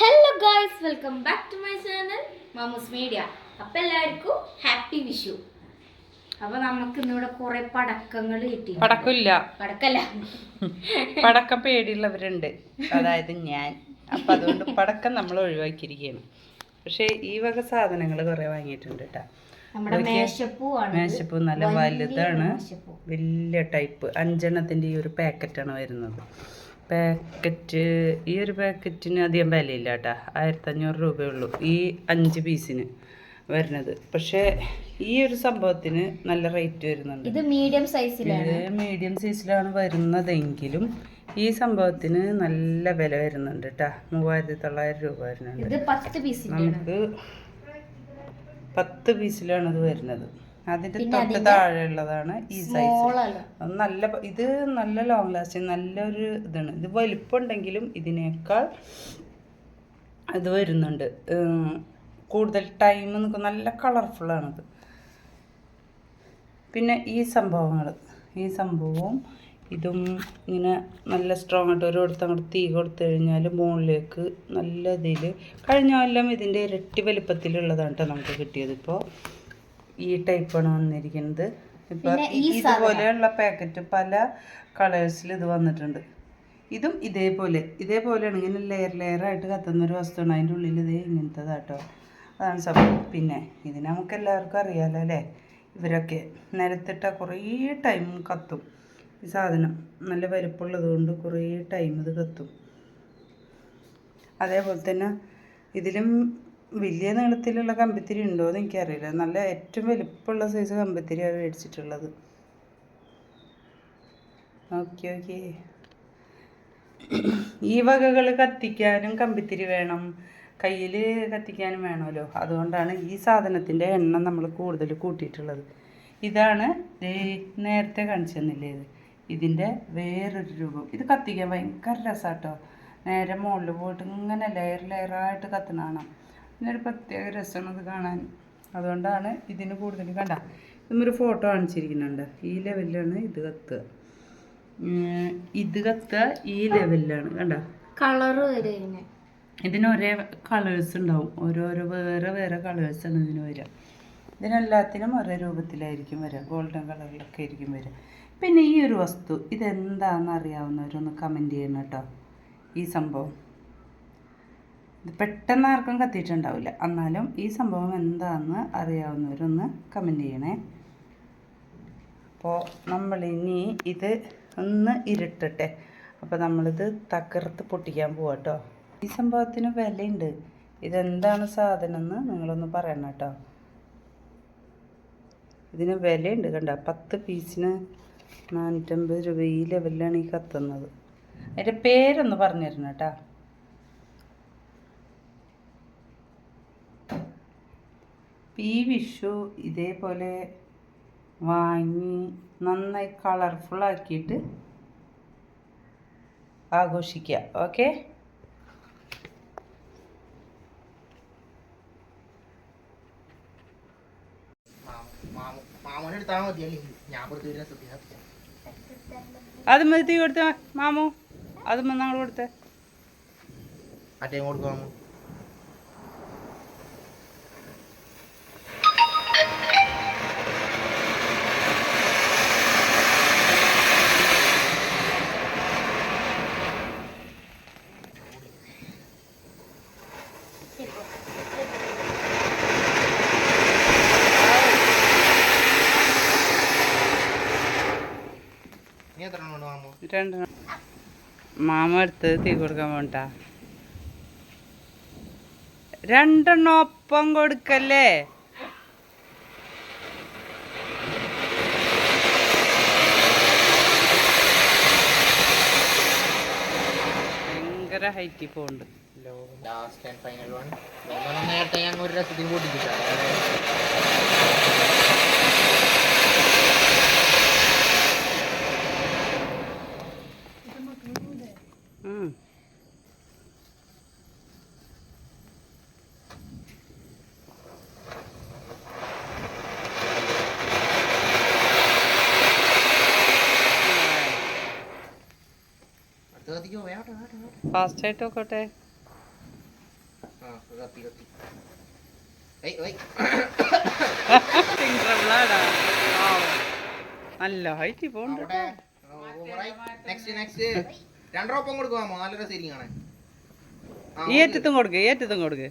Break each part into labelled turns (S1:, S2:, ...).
S1: Hello guys welcome back to my channel Mamoos media അപ്പം എല്ലാവർക്കും happy Vishu അപ്പോൾ നമുക്ക് ഇന്നിവിടെ കുറെ പടക്കങ്ങൾ കിട്ടി.
S2: പടക്കമില്ല.
S1: പടക്കല്ല.
S2: പടക്കം പേടിയുള്ളവരുണ്ട്. അതായത് ഞാൻ. അപ്പം അതുകൊണ്ട് പടക്കം നമ്മൾ ഒഴിവാക്കിയിരിക്കുകയാണ്. പക്ഷേ ഈ വക സാധനങ്ങൾ കുറെ വാങ്ങിയിട്ടുണ്ട് കേട്ടോ മേശപ്പൂ നല്ല വലുതാണ്. വലിയ ടൈപ്പ്. അഞ്ചെണ്ണത്തിന്റെ ഈ ഒരു പാക്കറ്റാണ് വരുന്നത്. പാക്കറ്റ് ഈ ഒരു പാക്കറ്റിന് അധികം വിലയില്ല കേട്ടോ. ആയിരത്തഞ്ഞൂറ് രൂപയുള്ളൂ ഈ അഞ്ച് പീസിന് വരുന്നത്. പക്ഷേ ഈ ഒരു സംഭവത്തിന് നല്ല റേറ്റ് വരുന്നുണ്ട്.
S1: ഇത് മീഡിയം സൈസിലാണ്
S2: മീഡിയം സൈസിലാണ് വരുന്നതെങ്കിലും ഈ സംഭവത്തിന് നല്ല വില വരുന്നുണ്ട് കേട്ടോ. മൂവായിരത്തി തൊള്ളായിരം രൂപ വരുന്നുണ്ട്. നമുക്ക് പത്ത് പീസിലാണ് ഇത് വരുന്നത്. അതിന്റെ തൊട്ട് താഴെയുള്ളതാണ് ഈ സൈസ് നല്ല ഇത് നല്ല ലോങ് ലാസ്റ്റിംഗ് നല്ലൊരു ഇതാണ്. ഇത് വലിപ്പമുണ്ടെങ്കിലും ഇതിനേക്കാൾ അത് വരുന്നുണ്ട്. കൂടുതൽ ടൈം നിൽക്കും നല്ല കളർഫുള്ളാണിത് പിന്നെ ഈ സംഭവങ്ങൾ ഈ സംഭവവും ഇതും ഇങ്ങനെ നല്ല സ്ട്രോങ് ആയിട്ട് ഒരിടത്ത് അങ്ങോട്ട് തീ കൊടുത്തു കഴിഞ്ഞാൽ മുകളിലേക്ക് നല്ല ഇതിൽ കഴിഞ്ഞ കൊല്ലം ഇതിന്റെ ഇരട്ടി വലിപ്പത്തിലുള്ളതാണ് കേട്ടോ നമുക്ക് കിട്ടിയത് ഇപ്പോൾ ഈ ടൈപ്പാണ് വന്നിരിക്കുന്നത്.
S1: ഇപ്പൊ
S2: ഇതുപോലെയുള്ള പാക്കറ്റ് പല കളേഴ്സിൽ ഇത് വന്നിട്ടുണ്ട്. ഇതും ഇതേപോലെ ഇതേപോലെയാണ്. ഇങ്ങനെ ലെയർ ലെയർ ആയിട്ട് കത്തുന്ന ഒരു വസ്തുവാണ്. അതിന്റെ ഉള്ളിൽ ഇത് ഇങ്ങനത്തതാട്ടോ. അതാണ് സംഭവം. പിന്നെ ഇത് നമുക്ക് എല്ലാവർക്കും അറിയാലോ അല്ലേ? ഇവരൊക്കെ നിരത്തിട്ട കുറേ ടൈം കത്തും. ഈ സാധനം നല്ല വരുപ്പുള്ളത് കൊണ്ട് കുറേ ടൈം ഇത് കത്തും. അതേപോലെ തന്നെ ഇതിലും വലിയ നീളത്തിലുള്ള കമ്പിത്തിരി ഉണ്ടോ എന്ന് എനിക്കറിയില്ല. നല്ല ഏറ്റവും വലിപ്പമുള്ള സൈസ് കമ്പിത്തിരിയാണ് മേടിച്ചിട്ടുള്ളത്. ഓക്കെ ഓക്കെ ഈ വകകൾ കത്തിക്കാനും കമ്പിത്തിരി വേണം. കയ്യിൽ കത്തിക്കാനും വേണമല്ലോ. അതുകൊണ്ടാണ് ഈ സാധനത്തിന്റെ എണ്ണം നമ്മൾ കൂടുതൽ കൂട്ടിയിട്ടുള്ളത്. ഇതാണ് നേരത്തെ കാണിച്ചു ഇത്? ഇതിന്റെ വേറൊരു രൂപം. ഇത് കത്തിക്കാൻ ഭയങ്കര രസമാട്ടോ നേരെ മുകളിൽ പോയിട്ട് ഇങ്ങനെ ലെയർ ലെയറായിട്ട് കത്തുന്നതാണ് ഇതിനൊരു പ്രത്യേക രസമാണ് ഇത് കാണാൻ. അതുകൊണ്ടാണ് ഇതിന് കൂടുതൽ കണ്ട. ഇതൊരു ഫോട്ടോ കാണിച്ചിരിക്കുന്നുണ്ട്. ഈ ലെവലിലാണ് ഇത് കത്തുക ഇത് കത്തുക ഈ ലെവലിലാണ് കണ്ട.
S1: കളറ് വരെ
S2: ഇതിന് ഒരേ കളേഴ്സ് ഉണ്ടാവും. ഓരോരോ വേറെ വേറെ കളേഴ്സ് ആണ് ഇതിന് വരിക. ഇതിനെല്ലാത്തിനും ഒരേ രൂപത്തിലായിരിക്കും വരിക. ഗോൾഡൻ കളറിലൊക്കെ ആയിരിക്കും വരിക. പിന്നെ ഈ ഒരു വസ്തു ഇതെന്താണെന്ന് അറിയാവുന്നവരൊന്ന് കമന്റ് ചെയ്യണം കേട്ടോ. ഈ സംഭവം. ഇത് പെട്ടെന്ന് ആർക്കും കത്തിയിട്ടുണ്ടാവില്ല. എന്നാലും ഈ സംഭവം എന്താണെന്ന് അറിയാവുന്നവരൊന്ന് കമന്റ് ചെയ്യണേ. അപ്പോൾ നമ്മളിനി ഇത് ഒന്ന് ഇരുട്ടട്ടെ. അപ്പോൾ നമ്മളിത് തകർത്ത് പൊട്ടിക്കാൻ പോവാം കേട്ടോ ഈ സംഭവത്തിന് വിലയുണ്ട്. ഇതെന്താണ് സാധനം എന്ന് നിങ്ങളൊന്ന് പറയണം കേട്ടോ ഇതിന് വിലയുണ്ട് കണ്ട? പത്ത് പീസിന് നാനൂറ്റമ്പത് രൂപ ഈ ലെവലിലാണ് ഈ കത്തുന്നത്. അതിന്റെ പേരൊന്ന് പറഞ്ഞു തരണം കേട്ടോ ഈ വിഷു ഇതേപോലെ വാങ്ങി നന്നായി കളർഫുൾ ആക്കിയിട്ട് ആഘോഷിക്കുക ഓക്കെ അത് മതി കൊടുത്ത മാമു. അത് നമ്മൾ കൊടുത്തേ.
S3: അറ്റയും കൊടുക്കാമോ
S2: രണ്ടെണ്ണം മാമ? എടുത്ത് തീ കൊടുക്കാൻ പോണ്ട രണ്ടെണ്ണം ഒപ്പം കൊടുക്കല്ലേ? ഭയങ്കര ഹൈറ്റിൽ പോകുന്നുണ്ട്
S3: ലാസ്റ്റ് ആൻഡ് ഫൈനൽ വൺ നേരത്തെ ഞാൻ ഒരു വേട്ടെ വേട്ടെ
S2: ഫാസ്റ്റ് ആയിട്ട് നോക്കട്ടെ.
S3: കത്തി കത്തി ഏയ് ഏയ്
S2: നല്ല ഹൈറ്റ് പോണ്ട്
S3: രണ്ടരൊപ്പം കൊടുക്കുവാമോ നല്ല ആ,
S2: ഈ ഏറ്റത്തും കൊടുക്ക് ഈ ഏറ്റത്തും കൊടുക്ക്.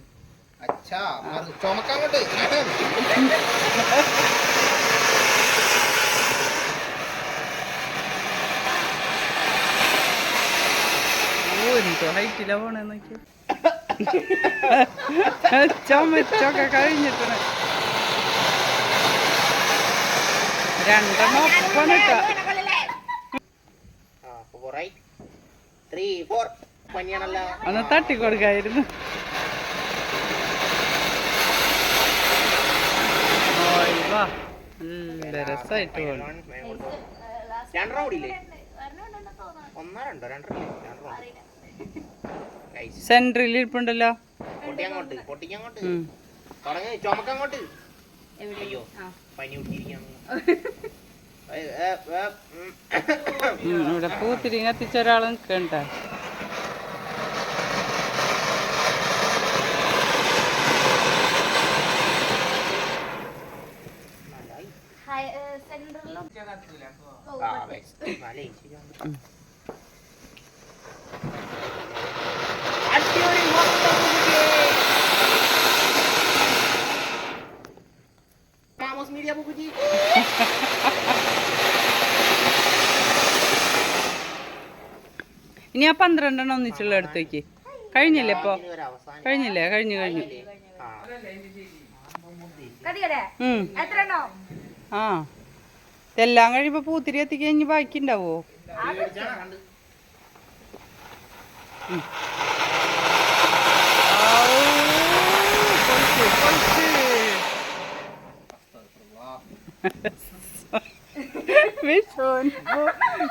S3: അച്ഛാ ചുമക്കാൻ കൊണ്ട്
S2: ഓ എന്തോ ഹൈറ്റിലാ പോണേ നോക്കി ചുമച്ചൊക്കെ കഴിഞ്ഞിട്ടാണ് രണ്ടെണ്ണം ഒപ്പം
S3: ഫോർ പനിയാണല്ലോ.
S2: ഒന്ന് തട്ടിക്കൊടുക്കായിരുന്നു രസമായിട്ട് പോണു.
S3: രണ്ടെണ്ണം കൂടിയില്ലേ ഒന്നോ രണ്ടോ രണ്ടരല്ലേ രണ്ടെണ്ണം
S2: സെൻട്രൽ ഇരിപ്പുണ്ടല്ലോ. ഇവിടെ പൂത്തിരി കത്തിച്ച ഒരാൾ നിൽക്കണ്ട
S3: നല്ലായി.
S2: പന്ത്രണ്ടെണ്ണം ഒന്നിച്ചുള്ള അടുത്തേക്ക് കഴിഞ്ഞില്ലേ ഇപ്പൊ. കഴിഞ്ഞില്ലേ? കഴിഞ്ഞു കഴിഞ്ഞു.
S3: ആ.
S2: ഇതെല്ലാം കഴിയുമ്പോ പൂത്തിരി എത്തിക്കഴിഞ്ഞ് ബാക്കി ഉണ്ടാവോ
S3: കണ്ട്.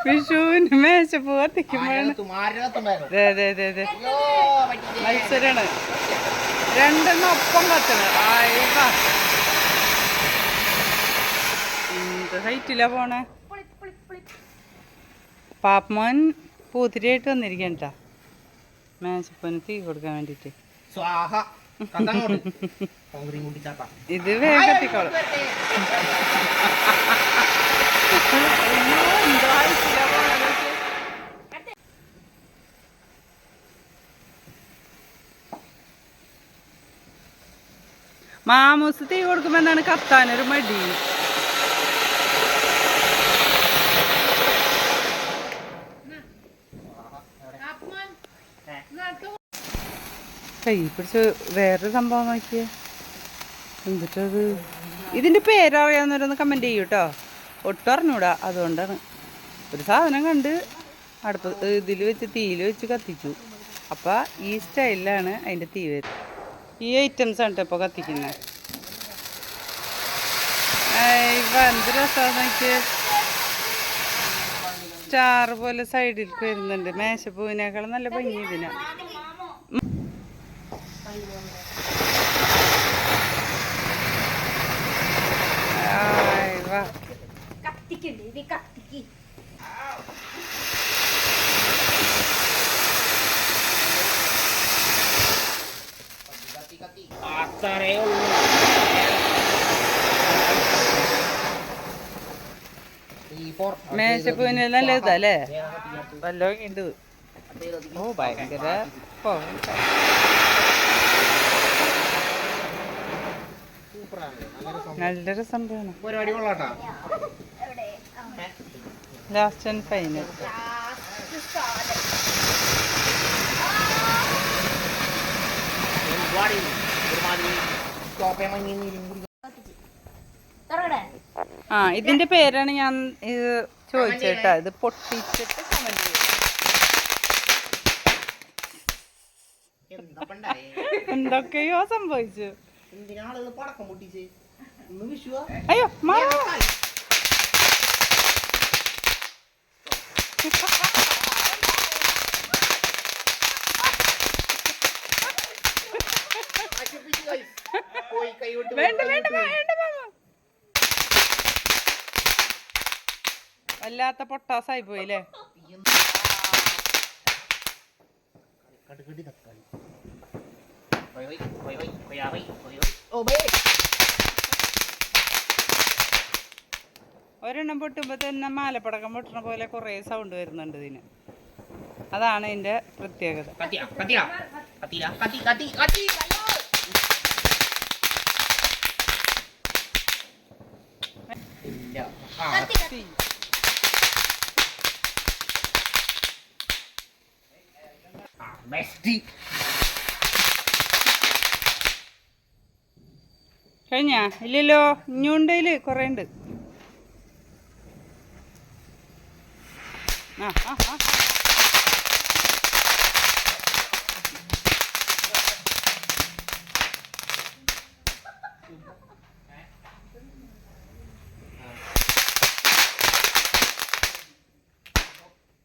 S2: വിഷുവിന് മേശപ്പൂ
S3: പറ്റിച്ചേ.
S2: മത്സരാണ്. രണ്ടെണ്ണം ഒപ്പം കത്തണം ആയിവാ എന്ത് ഹൈറ്റിലാ പോണേ? പാപ്പമോൻ പൂത്തിരിയായിട്ട് വന്നിരിക്കണ്ട മേശപ്പന് തീ കൊടുക്കാൻ വേണ്ടിട്ട്. ഇത് വേഗം കത്തിക്കോളും. എന്തോ ഹൈറ്റിലാ പോണേ നോക്കിയേ. മാമൂസ് തീ കൊടുക്കുമ്പോ എന്താണ് കത്താനൊരു മടി. കൈ പിടിച്ച് വേറൊരു സംഭവം നോക്കിയ. എന്നിട്ടത് ഇതിന്റെ പേരറിയാവുന്നവരൊന്ന് കമന്റ് ചെയ്യൂ കേട്ടോ ഒട്ടും അറിഞ്ഞൂടാ അതുകൊണ്ടാണ്. ഒരു സാധനം കണ്ട് അടുപ്പ് ഇതിൽ വെച്ച് തീയിൽ വെച്ച് കത്തിച്ചു. അപ്പൊ ഈ സ്റ്റൈലിലാണ് അതിന്റെ തീ വരുന്നത്. ഈ ഐറ്റംസ് ആണ് ഇപ്പോൾ കത്തിക്കുന്നത് ഇപ്പം എന്ത് രസമാണെന്ന് വെച്ചാൽ സ്റ്റാർ പോലെ സൈഡിൽ വരുന്നുണ്ട്. മേശപ്പൂവിനേക്കാളും നല്ല ഭംഗി ഇതിനാ ആയ് വാ.
S1: കത്തിക്കണ്ട് ഇത് കത്തിക്ക്
S3: കത്തി കത്തി അത്രേ ഉള്ളൂ Three, four.
S2: മേശപ്പൂവിന് നല്ല ഇതല്ലേ
S3: വേഗം
S2: ഉണ്ട് ഓ ഭയങ്കര. നല്ലൊരു സംഭവമാണ്. ലാസ്റ്റ് ആൻഡ് ഫൈനൽ ആ ഇതിന്റെ പേരാണ് ഞാൻ ഇത് ചോദിച്ചേട്ടാ ഇത് പൊട്ടിച്ചിട്ട് കമന്റ് ചെയ്യും. എന്തൊക്കെയോ സംഭവിച്ചു. അയ്യോ മാറ വേണ്ട വേണ്ട വേണ്ട.
S3: ഹോയ് ഓ ബേ
S2: ഒരെണ്ണം പൊട്ടുമ്പോൾ തന്നെ മാലപ്പടക്കം പൊട്ടണ പോലെ കുറേ സൗണ്ട് വരുന്നുണ്ട് ഇതിന്. അതാണ് ഇതിന്റെ പ്രത്യേകത.
S3: ഇല്ല ആ
S2: തീ.
S3: ബെസ്റ്റ്
S2: കഴിഞ്ഞാ? ഇല്ലല്ലോ ഇഞ്ഞുണ്ടയിൽ കുറേ ഉണ്ട് ആ ആ ആ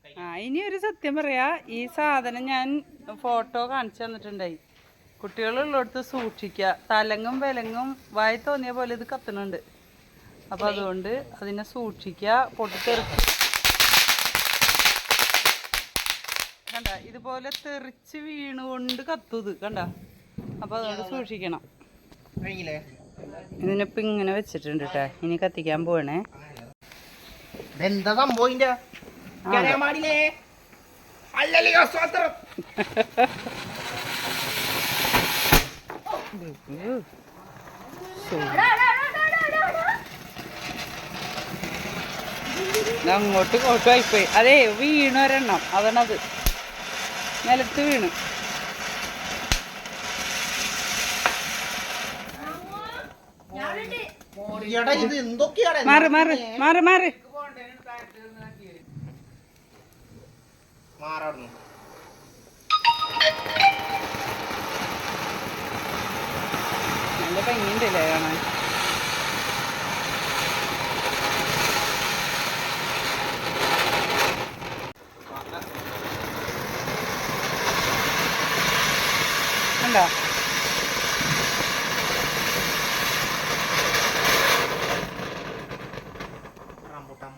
S2: ആ ഇനി ഒരു സത്യം പറയാ ഈ സാധനം ഞാൻ ഫോട്ടോ കാണിച്ചു തന്നിട്ടുണ്ടായി കുട്ടികളുള്ളടത്ത് സൂക്ഷിക്കുക. തലങ്ങും വിലങ്ങും വായി തോന്നിയ പോലെ ഇത് കത്തുന്നുണ്ട്. അപ്പം അതുകൊണ്ട് അതിനെ സൂക്ഷിക്കുക പൊട്ടിത്തെറിച്ച് കണ്ട ഇതുപോലെ തെറിച്ച് വീണുകൊണ്ട് കത്തുത് കണ്ട? അപ്പം അതുകൊണ്ട് സൂക്ഷിക്കണം. ഇതിനിപ്പോൾ ഇങ്ങനെ വെച്ചിട്ടുണ്ട് കേട്ടോ ഇനി കത്തിക്കാൻ പോവണേ.
S3: എന്താ സംഭവം അല്ലല്ലോ.
S2: ഇത് അങ്ങോട്ട് ഇങ്ങോട്ടും പോയി അതേ വീണു ഒരെണ്ണം. അതാണത്. നിലത്ത് വീണു. മാറ് മാറ് മാറ് മാറ്.
S3: മാറാടുന്നു.
S2: നല്ല ഭംഗിയുണ്ടല്ലേ കാണാൻ? കണ്ടോ?
S3: റംബുട്ടാൻ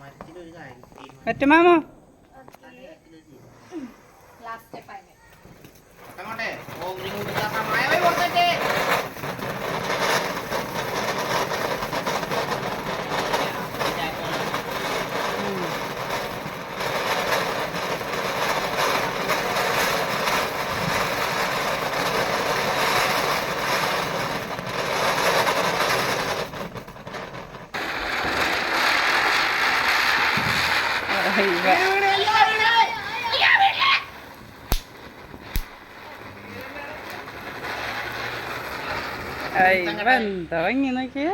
S2: എന്താ ഭംഗി നോക്കിയ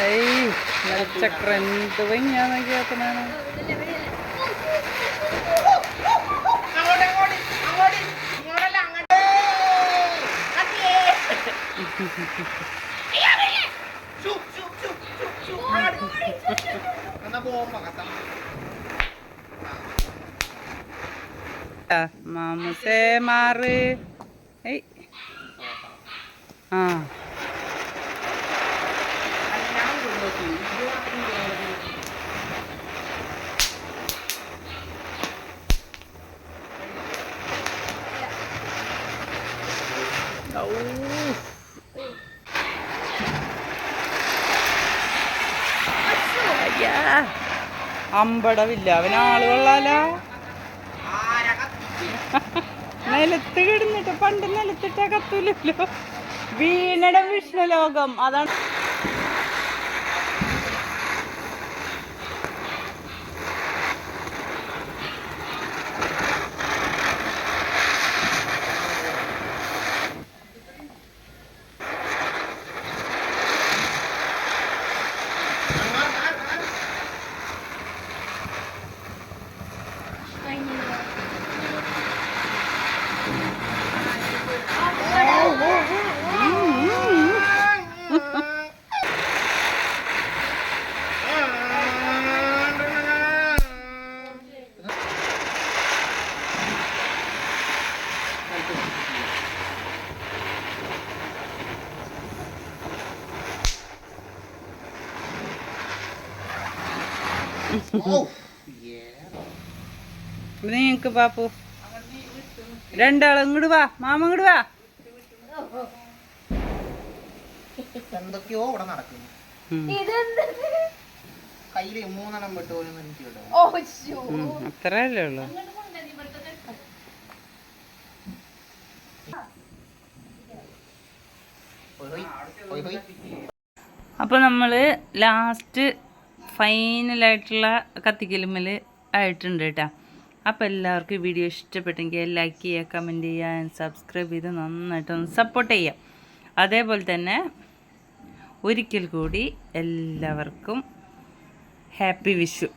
S2: ഐ ചക്ര എന്ത് ഭംഗിയാ നോക്കിയാത്തനാണ്
S3: അങ്ങോട്ട് അങ്ങോട്ട് അങ്ങോട്ട്
S2: മാമസേ മാറ്. ആ. അമ്പടവില്ല അവൻ ആൾ കൊള്ളാലോ
S3: ആരാ കത്തി?
S2: നിലത്ത് കിടന്നിട്ട് പണ്ട് നിലത്തിട്ടേ കത്തൂലല്ലോ. വീണട വിഷ്ണുലോകം. അതാണ്
S1: കഴിഞ്ഞില്ലേ?
S2: നീക്ക് പാപ്പു. രണ്ടാളും ഇങ്ങോട്ട് വാ. മാമ ഇങ്ങോട്ട് വാ.
S3: എന്തൊക്കെയോ ഇവിടെ നടക്കുന്നു. കയ്യിൽ മൂന്നെണ്ണം വിട്ടു പോലും എനിക്ക്
S2: അത്രയല്ലേ ഉള്ളു. അപ്പോൾ നമ്മൾ ലാസ്റ്റ് ഫൈനലായിട്ടുള്ള കത്തിക്കലുമ്മൽ ആയിട്ടുണ്ട് കേട്ടോ. അപ്പോൾ എല്ലാവർക്കും ഈ വീഡിയോ ഇഷ്ടപ്പെട്ടെങ്കിൽ ലൈക്ക് ചെയ്യുക കമന്റ് ചെയ്യുക സബ്സ്ക്രൈബ് ചെയ്ത് നന്നായിട്ടൊന്ന് സപ്പോർട്ട് ചെയ്യാം അതേപോലെ തന്നെ ഒരിക്കൽ കൂടി എല്ലാവർക്കും ഹാപ്പി വിഷു.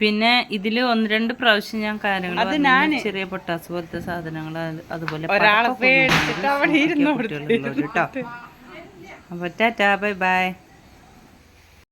S2: പിന്നെ ഇതിൽ ഒന്ന് രണ്ട് പ്രാവശ്യം ഞാൻ കാര്യങ്ങൾ ചെറിയ പൊട്ടാസ് പോലത്തെ സാധനങ്ങൾ അതുപോലെ കേട്ടോ. അപ്പോൾ ടാറ്റാ ബൈ ബൈ.